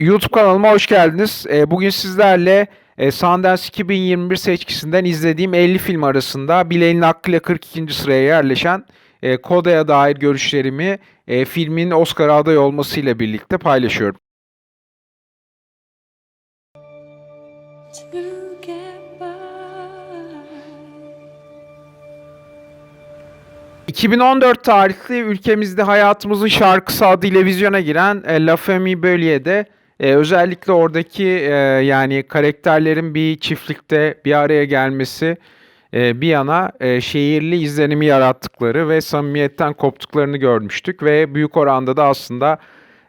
YouTube kanalıma hoş geldiniz. Ee, Bugün sizlerle e, Sundance 2021 seçkisinden izlediğim 50 film arasında bileğinin hakkıyla 42. sıraya yerleşen e, Koda'ya dair görüşlerimi e, filmin Oscar aday olmasıyla birlikte paylaşıyorum. to get by. 2014 tarihli ülkemizde hayatımızın şarkısı adıyla vizyona giren La Famille Bölüye'de e, özellikle oradaki e, yani karakterlerin bir çiftlikte bir araya gelmesi e, bir yana e, şehirli izlenimi yarattıkları ve samimiyetten koptuklarını görmüştük ve büyük oranda da aslında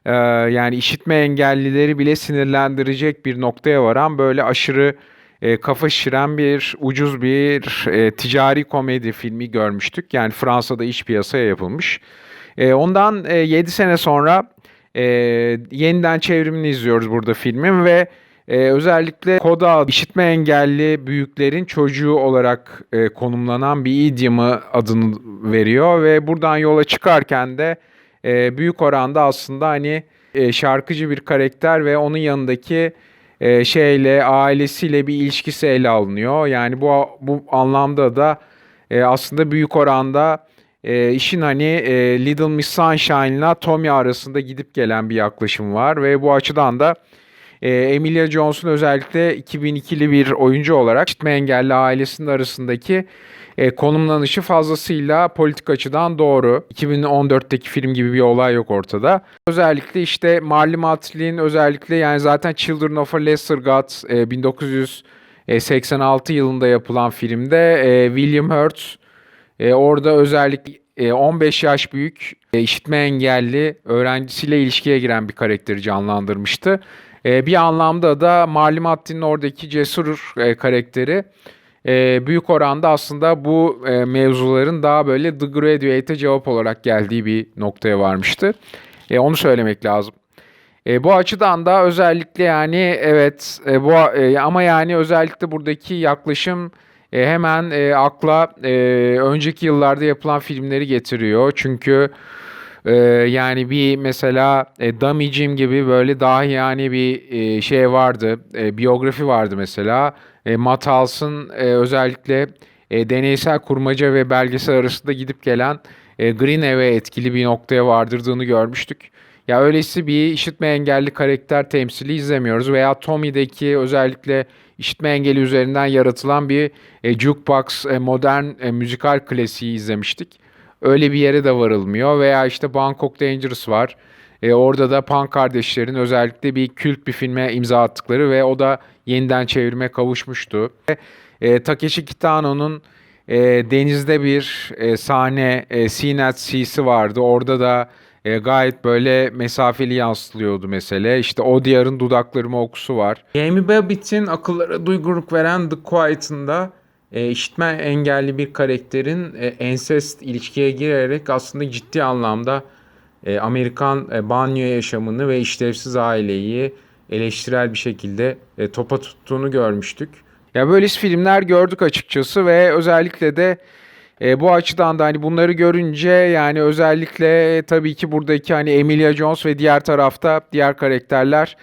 e, yani işitme engellileri bile sinirlendirecek bir noktaya varan böyle aşırı e, kafa şişiren bir ucuz bir e, ticari komedi filmi görmüştük. Yani Fransa'da iş piyasaya yapılmış. E, ondan e, 7 sene sonra e, yeniden çevrimini izliyoruz burada filmin ve e, özellikle Koda işitme engelli büyüklerin çocuğu olarak e, konumlanan bir idiom'ı adını veriyor ve buradan yola çıkarken de e, büyük oranda aslında hani e, şarkıcı bir karakter ve onun yanındaki e, şeyle ailesiyle bir ilişkisi ele alınıyor. Yani bu bu anlamda da e, aslında büyük oranda e, işin hani e, Little Miss Sunshine'la Tommy arasında gidip gelen bir yaklaşım var ve bu açıdan da e, Emilia Jones'un özellikle 2002'li bir oyuncu olarak işitme engelli ailesinin arasındaki e, konumlanışı fazlasıyla politik açıdan doğru. 2014'teki film gibi bir olay yok ortada. Özellikle işte Marley Matril'in özellikle yani zaten Children of a Lesser God e, 1986 yılında yapılan filmde e, William Hurt e, orada özellikle e, 15 yaş büyük e, işitme engelli öğrencisiyle ilişkiye giren bir karakteri canlandırmıştı. E, bir anlamda da Marley Matril'in oradaki cesur e, karakteri e, büyük oranda aslında bu e, mevzuların daha böyle The Graduate'e cevap olarak geldiği bir noktaya varmıştı. E, onu söylemek lazım. E, bu açıdan da özellikle yani evet e, bu e, ama yani özellikle buradaki yaklaşım e, hemen e, akla e, önceki yıllarda yapılan filmleri getiriyor. Çünkü e, yani bir mesela e, Dummy Jim gibi böyle daha yani bir e, şey vardı, e, biyografi vardı mesela. E, Matt Hals'ın e, özellikle e, deneysel kurmaca ve belgesel arasında gidip gelen e, Green Eve etkili bir noktaya vardırdığını görmüştük. Ya öylesi bir işitme engelli karakter temsili izlemiyoruz veya Tommy'deki özellikle işitme engeli üzerinden yaratılan bir e, jukebox e, modern e, müzikal klasiği izlemiştik. Öyle bir yere de varılmıyor veya işte Bangkok Dangerous var. E, orada da Pan kardeşlerin özellikle bir kült bir filme imza attıkları ve o da yeniden çevirime kavuşmuştu. E, Takeshi Kitano'nun e, denizde bir e, sahne e, Scene at Sea'si vardı. Orada da e, gayet böyle mesafeli yansıtılıyordu mesele. İşte o diyarın dudaklarıma okusu var. Amy Babbitt'in akıllara duyguruk veren The Quiet'ında e, işitme engelli bir karakterin e, ensest ilişkiye girerek aslında ciddi anlamda e, Amerikan e, banyo yaşamını ve işlevsiz aileyi eleştirel bir şekilde e, topa tuttuğunu görmüştük. Ya böyle filmler gördük açıkçası ve özellikle de e, bu açıdan da hani bunları görünce yani özellikle e, tabii ki buradaki hani Emilia Jones ve diğer tarafta diğer karakterler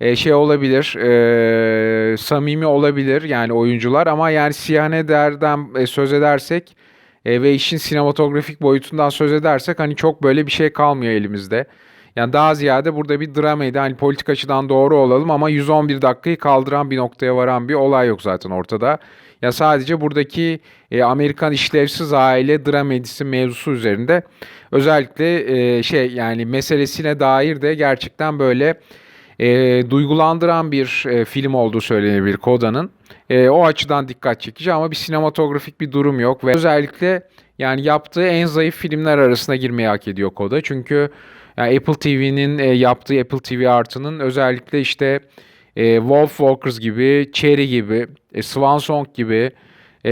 e, şey olabilir, e, samimi olabilir yani oyuncular ama yani Siyaneler'den e, söz edersek e, ve işin sinematografik boyutundan söz edersek hani çok böyle bir şey kalmıyor elimizde. Yani daha ziyade burada bir dramaydı. Hani politik açıdan doğru olalım ama 111 dakikayı kaldıran bir noktaya varan bir olay yok zaten ortada. Ya sadece buradaki e, Amerikan işlevsiz aile dramedisi mevzusu üzerinde özellikle e, şey yani meselesine dair de gerçekten böyle e, duygulandıran bir e, film olduğu söylenebilir Koda'nın. E, o açıdan dikkat çekici ama bir sinematografik bir durum yok ve özellikle yani yaptığı en zayıf filmler arasına girmeyi hak ediyor Koda. Çünkü yani Apple TV'nin e, yaptığı Apple TV Artı'nın özellikle işte e, Wolf Walkers gibi, Cherry gibi, e, Swan Song gibi, e,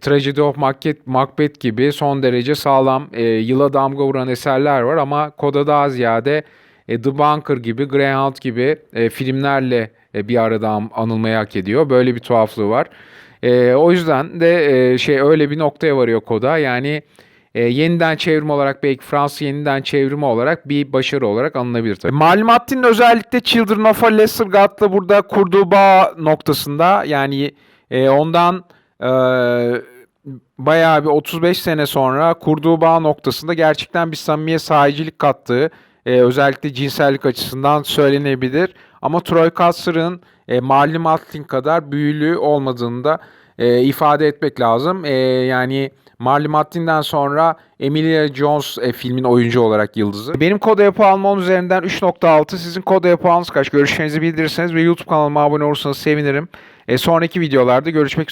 Tragedy of Macbeth, Macbeth gibi son derece sağlam e, yıla damga vuran eserler var ama Koda daha ziyade e, The Bunker gibi, Greyhound gibi e, filmlerle e, bir arada an- anılmayı hak ediyor. Böyle bir tuhaflığı var. E, o yüzden de e, şey öyle bir noktaya varıyor Koda. Yani e, yeniden çevrim olarak belki Fransız yeniden çevrimi olarak bir başarı olarak alınabilir tabii. Malumattin özellikle Children of a Lesser God'la burada kurduğu bağ noktasında yani e, ondan e, bayağı bir 35 sene sonra kurduğu bağ noktasında gerçekten bir samimiye sahicilik kattığı e, özellikle cinsellik açısından söylenebilir. Ama Troy Cutson'ın e, Matlin kadar büyülü olmadığını da e, ifade etmek lazım. E, yani Marley Matlin'den sonra Emilia Jones e, filmin oyuncu olarak yıldızı. Benim koda yapı almam üzerinden 3.6. Sizin koda yapı almanız kaç? Görüşlerinizi bildirirseniz ve YouTube kanalıma abone olursanız sevinirim. E, sonraki videolarda görüşmek üzere.